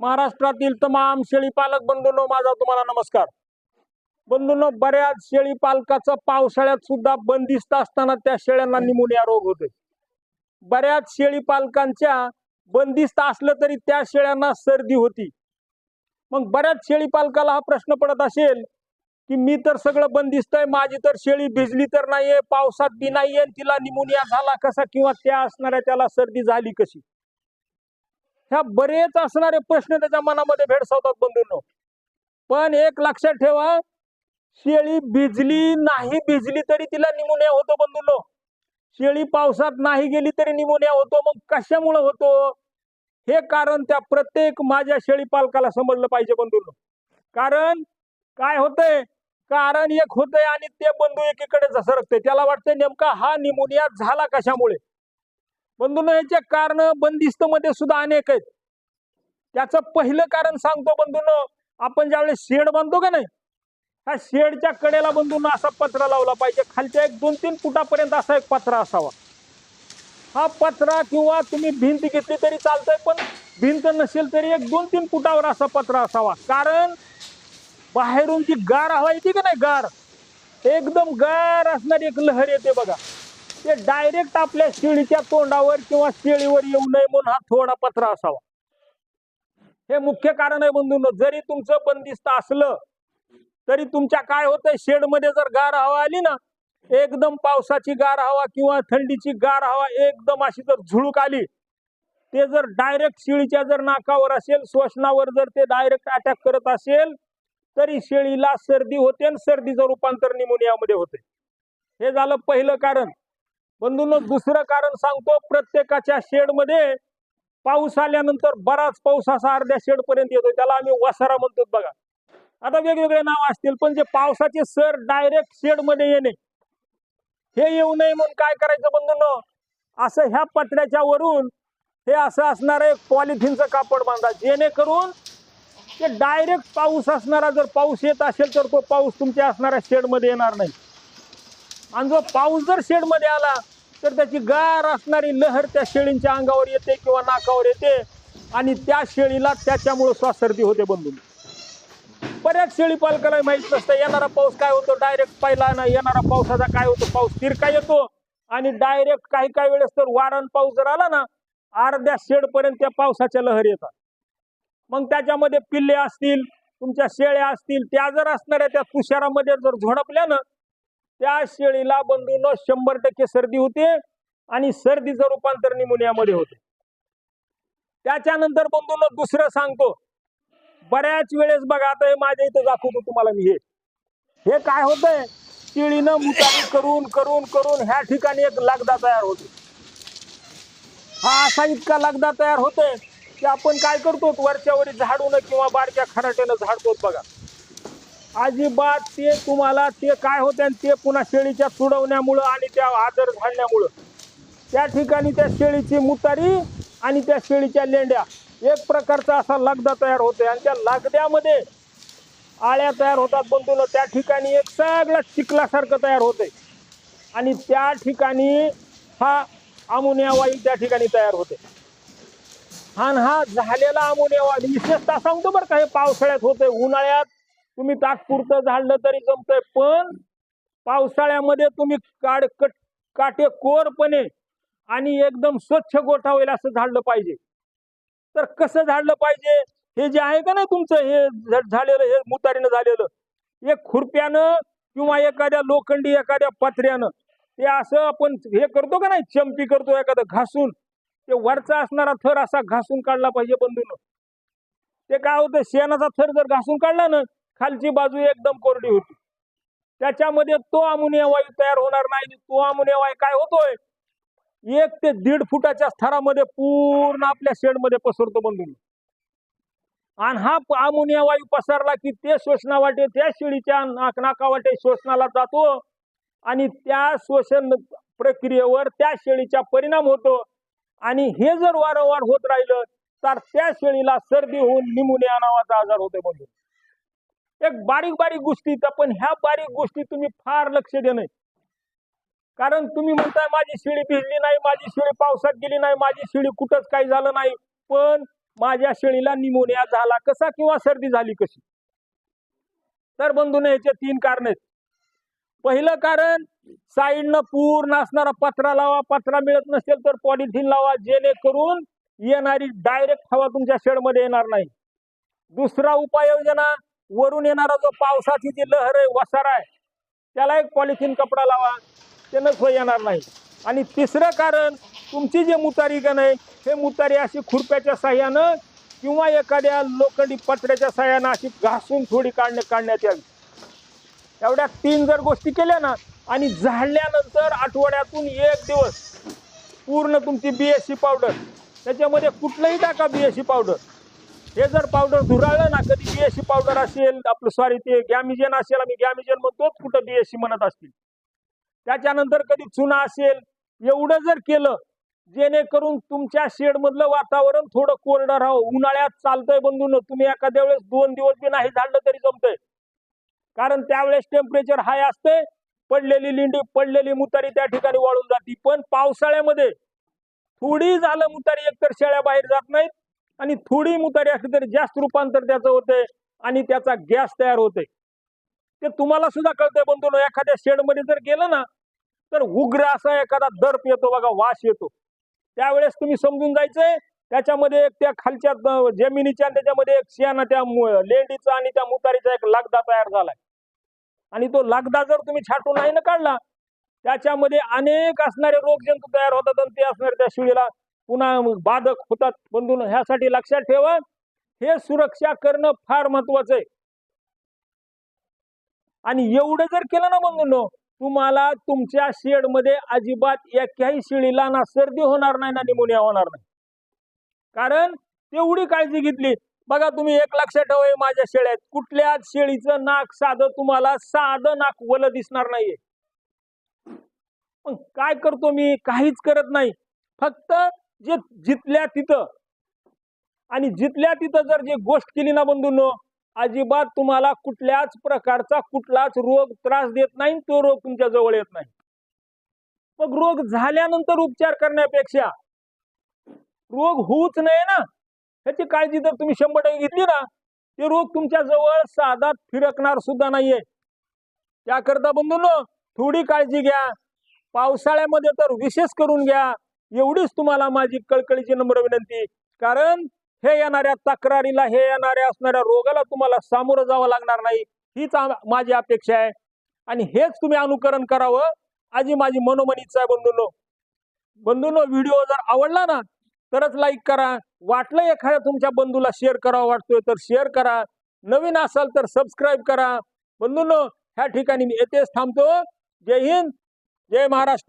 महाराष्ट्रातील तमाम शेळी पालक बंधूंनो माझा तुम्हाला नमस्कार. बंधूंनो बऱ्याच शेळी पालकाचं पावसाळ्यात सुद्धा बंदिस्त असताना त्या शेळ्यांना निमोनिया रोग होतोय. बऱ्याच शेळी पालकांच्या बंदिस्त असलं तरी त्या शेळ्यांना सर्दी होती. मग बऱ्याच शेळी पालकाला हा प्रश्न पडत असेल की मी तर सगळं बंदिस्त आहे माझी तर शेळी भिजली तर नाहीये पावसात बी नाहीये आणि तिला निमोनिया झाला कसा किंवा त्या असणाऱ्या त्याला सर्दी झाली कशी? ह्या बरेच असणारे प्रश्न त्याच्या मनामध्ये भेडसावतात बंधूंनो. पण एक लक्षात ठेवा शेळी भिजली नाही भिजली तरी तिला निमोनिया होतो बंधूंनो. शेळी पावसात नाही गेली तरी निमोनिया होतो मग कशामुळे होतो? हे कारण त्या प्रत्येक माझ्या शेळी पालकाला समजलं पाहिजे बंधूंनो. कारण काय होतंय? कारण एक होतंय आणि ते बंधू एकीकडे सरकते त्याला वाटतंय नेमका हा निमोनिया झाला कशामुळे? बंधूंनो याचे कारण बंदिस्त मध्ये सुद्धा अनेक आहेत. त्याचं पहिलं कारण सांगतो बंधून आपण ज्यावेळेस शेड बांधतो का नाही ह्या शेडच्या कडेला बंधून असा पत्रा लावला पाहिजे. खालच्या एक दोन तीन फुटापर्यंत असा एक पत्रा असावा. हा पत्रा किंवा तुम्ही भिंत घेतली तरी चालतंय पण भिंत नसेल तरी एक दोन तीन फुटावर असा पत्रा असावा. कारण बाहेरून जी गार हवा येते का नाही गार एकदम गार असणारी एक लहर येते बघा. ते डायरेक्ट आपल्या शेळीच्या तोंडावर किंवा शेळीवर येऊ नये म्हणून हा थोडा पत्रा असावा. हे मुख्य कारण आहे बंधून जरी तुमचं बंदिस्त असलं तरी तुमच्या काय होतंय शेडमध्ये जर गार हवा आली ना एकदम पावसाची गार हवा किंवा थंडीची गार हवा एकदम अशी जर झुळूक आली ते जर डायरेक्ट शेळीच्या जर नाकावर असेल श्वसनावर जर ते डायरेक्ट अटॅक करत असेल तरी शेळीला सर्दी होते आणि सर्दीचं रूपांतर निमोनियामध्ये होते. हे झालं पहिलं कारण. बंधूंनो दुसरं कारण सांगतो प्रत्येकाच्या शेडमध्ये पाऊस आल्यानंतर बराच पाऊस असा अर्ध्या शेड पर्यंत येतो त्याला आम्ही वसारा म्हणतो बघा. आता वेगवेगळे नाव असतील पण जे पावसाचे सर डायरेक्ट शेडमध्ये येणे. हे येऊ नये म्हणून काय करायचं बंधूंनो? असं ह्या पत्र्याच्या वरून हे असं असणार एक पॉलिथिनचं कापड बांधा. जेणेकरून ते डायरेक्ट पाऊस असणारा जर पाऊस येत असेल तर तो पाऊस तुमच्या असणाऱ्या शेडमध्ये येणार नाही. आणि जो पाऊस जर शेडमध्ये आला तर त्याची गार असणारी लहर त्या शेळींच्या अंगावर येते किंवा नाकावर येते आणि त्या शेळीला त्याच्यामुळे श्वासर्दी होते बंधू बऱ्याच शेळी पालकाला माहीत नसतं येणारा पाऊस काय होतो डायरेक्ट पहिला ना येणारा पावसाचा काय होतो पाऊस तिरका येतो? आणि डायरेक्ट काही काही वेळेस तर वारण पाऊस जर आला ना अर्ध्या शेडपर्यंत त्या पावसाच्या लहर येतात. मग त्याच्यामध्ये पिल्ले असतील तुमच्या शेळ्या असतील त्या जर असणाऱ्या त्या तुषारामध्ये जर झोडपल्या ना त्या शेळीला बंधून शंभर टक्के सर्दी होते आणि सर्दीचं रूपांतर निमोनियामध्ये होते. त्याच्यानंतर बंधून दुसरं सांगतो बऱ्याच वेळेस बघा आता हे माझ्या इथं दाखवतो तुम्हाला मी हे. हे काय होतंय? शेळीनं मुतारी करून करून करून ह्या ठिकाणी एक लगदा तयार होते. हा असा इतका लगदा तयार होतोय की आपण काय करतो वरच्यावरी झाडून किंवा बारक्या खराट्यानं झाडतो बघा. अजिबात ते तुम्हाला ते काय होते आणि ते पुन्हा शेळीच्या सुडवण्यामुळं आणि त्या आदर झाडण्यामुळं त्या ठिकाणी त्या शेळीची मुतारी आणि त्या शेळीच्या लेंड्या. एक प्रकारचा असा लगदा तयार होते आणि त्या लगद्यामध्ये आळ्या तयार होतात बंधून. त्या ठिकाणी एक सगळं चिखलासारखं तयार होते आणि त्या ठिकाणी हा अमोनिया वायू त्या ठिकाणी तयार होते आणि हा झालेला अमोनिया वायू विशेषतः सांगतो बरं का हे पावसाळ्यात होतंय उन्हाळ्यात तुम्ही तात्पुरतं झाडलं तरी जमतंय पण पावसाळ्यामध्ये तुम्ही काड कट काटेकोरपणे आणि एकदम स्वच्छ गोठा होईल असं झाडलं पाहिजे. तर कसं झाडलं पाहिजे? हे जे आहे का नाही तुमचं हे झालेलं हे मुतारीनं झालेलं एक खुरप्यानं किंवा एखाद्या लोखंडी एखाद्या पत्र्यानं ते असं आपण हे करतो का नाही? चंपी करतो एखादं घासून. ते वरचा असणारा थर असा घासून काढला पाहिजे बंधून. ते काय होतं? शेणाचा थर जर घासून काढला ना खालची बाजू एकदम कोरडी होती. त्याच्यामध्ये तो अमोनिया वायू तयार होणार नाही तो अमोनिया वायू काय होतोय? एक ते दीड फुटाच्या थरामध्ये पूर्ण आपल्या शेडमध्ये पसरतो बंधून आणि हा अमोनिया वायू पसरला की ते श्वसना वाटे त्या शेळीच्या नाक वाटे श्वसनाला जातो. आणि त्या श्वसन प्रक्रियेवर त्या शेळीचा परिणाम होतो. आणि हे जर वारंवार होत राहिलं तर त्या शेळीला सर्दी होऊन निमोनिया नावाचा आजार होतो बंधू एक बारीक बारीक गोष्टी पण ह्या बारीक गोष्टी तुम्ही फार लक्ष देणं कारण तुम्ही म्हणताय माझी शिडी भिजली नाही माझी शेळी पावसात गेली नाही माझी शिडी कुठंच काही झालं नाही. पण माझ्या शेळीला निमोनिया झाला कसा किंवा सर्दी झाली कशी? तर बंधून याचे तीन कारण आहेत. पहिलं कारण साईडनं पूर्ण असणारा पत्रा लावा पत्रा मिळत नसेल तर पॉलिथिन लावा जेणेकरून येणारी डायरेक्ट हवा तुमच्या शेडमध्ये येणार नाही. दुसरा उपाययोजना वरून येणारा जो पावसाची जी लहर आहे वसार आहे त्याला एक पॉलिथिन कपडा लावा. त्यानं सोय येणार नाही. आणि तिसरं कारण तुमची जे मुतारीगण आहे हे मुतारी अशी खुरप्याच्या साह्यानं किंवा एखाद्या लोखंडी पत्र्याच्या साह्यानं अशी घासून थोडी काढणे काढण्यात यावी. एवढ्या तीन जर गोष्टी केल्या ना आणि झाडल्यानंतर आठवड्यातून एक दिवस पूर्ण तुमची बी एस सी पावडर त्याच्यामध्ये कुठलंही टाका बी एस सी पावडर हे जर पावडर धुराळलं ना बीएससी पावडर असेल आपलं सॉरी ते गॅमिजन असेल आम्ही गॅमिजन म्हणतोच कुठं बी म्हणत असतील. त्याच्यानंतर कधी चुना असेल एवढं जर केलं जेणेकरून तुमच्या शेडमधलं वातावरण थोडं कोरडं राहावं. उन्हाळ्यात चालतंय बंधून तुम्ही एखाद्या वेळेस दोन दिवस बी नाही झाडलं तरी जमतंय. कारण त्यावेळेस टेम्परेचर हाय असते पडलेली लिंडी पडलेली मुतारी त्या ठिकाणी वाळून जाते. पण पावसाळ्यामध्ये थोडी झालं मुतारी एकतर शेळ्या बाहेर जात नाहीत आणि थोडी मुतारी असली तरी जास्त रूपांतर त्याचं होते आणि त्याचा गॅस तयार होते. ते तुम्हाला सुद्धा कळतंय बंधू एखाद्या शेडमध्ये जर गेलं ना तर उग्र असा एखादा दर्प येतो बघा वास येतो. त्यावेळेस तुम्ही समजून जायचंय त्याच्यामध्ये एक त्या खालच्या जमिनीच्या आणि त्याच्यामध्ये एक शियाना त्या लेंडीचा आणि त्या मुतारीचा एक लगदा तयार झालाय. आणि तो लगदा जर तुम्ही छाटून नाही ना काढला त्याच्यामध्ये अनेक असणारे रोगजंतू तयार होतात आणि ते असणारे त्या शिळीला पुन्हा बाधक होतात बंधून ह्यासाठी लक्षात ठेवा हे सुरक्षा करणं फार महत्वाचं आहे. आणि एवढं जर केलं ना बंधूंनो तुम्हाला तुमच्या शेडमध्ये अजिबात एकाही शेळीला ना सर्दी होणार नाही ना निमोनिया होणार नाही. कारण तेवढी काळजी घेतली. बघा तुम्ही एक लक्षात ठेवा हे माझ्या शेळ्यात. कुठल्याच शेळीचं नाक साधं तुम्हाला साधं नाक वल दिसणार नाहीये. मग काय करतो मी? काहीच करत नाही. फक्त जे जिथल्या तिथं. आणि जिथल्या तिथं जर जे गोष्ट केली ना बंधूंनो अजिबात तुम्हाला कुठल्याच प्रकारचा कुठलाच रोग त्रास देत नाही तो रोग तुमच्या जवळ येत नाही. मग रोग झाल्यानंतर उपचार करण्यापेक्षा रोग होऊच नये ना. ह्याची काळजी जर तुम्ही शंभर टक्के घेतली ना ते रोग तुमच्या जवळ साधा फिरकणार सुद्धा नाहीये. त्याकरता बंधूंनो थोडी काळजी घ्या. पावसाळ्यामध्ये तर विशेष करून घ्या. एवढीच तुम्हाला माझी कळकळीची नम्र विनंती. कारण हे येणाऱ्या तक्रारीला हे येणाऱ्या असणाऱ्या रोगाला तुम्हाला सामोरं जावं लागणार नाही. हीच माझी अपेक्षा आहे. आणि हेच तुम्ही अनुकरण करावं. आजी माझी मनोमनीच इच्छा आहे बंधूंनो. बंधूंनो व्हिडिओ जर आवडला ना तरच लाईक करा. वाटलं एखाद्या तुमच्या बंधूला शेअर करावा वाटतोय तर शेअर करा. नवीन असाल तर सबस्क्राईब करा. बंधूंनो ह्या ठिकाणी मी येथेच थांबतो. जय हिंद जय महाराष्ट्र.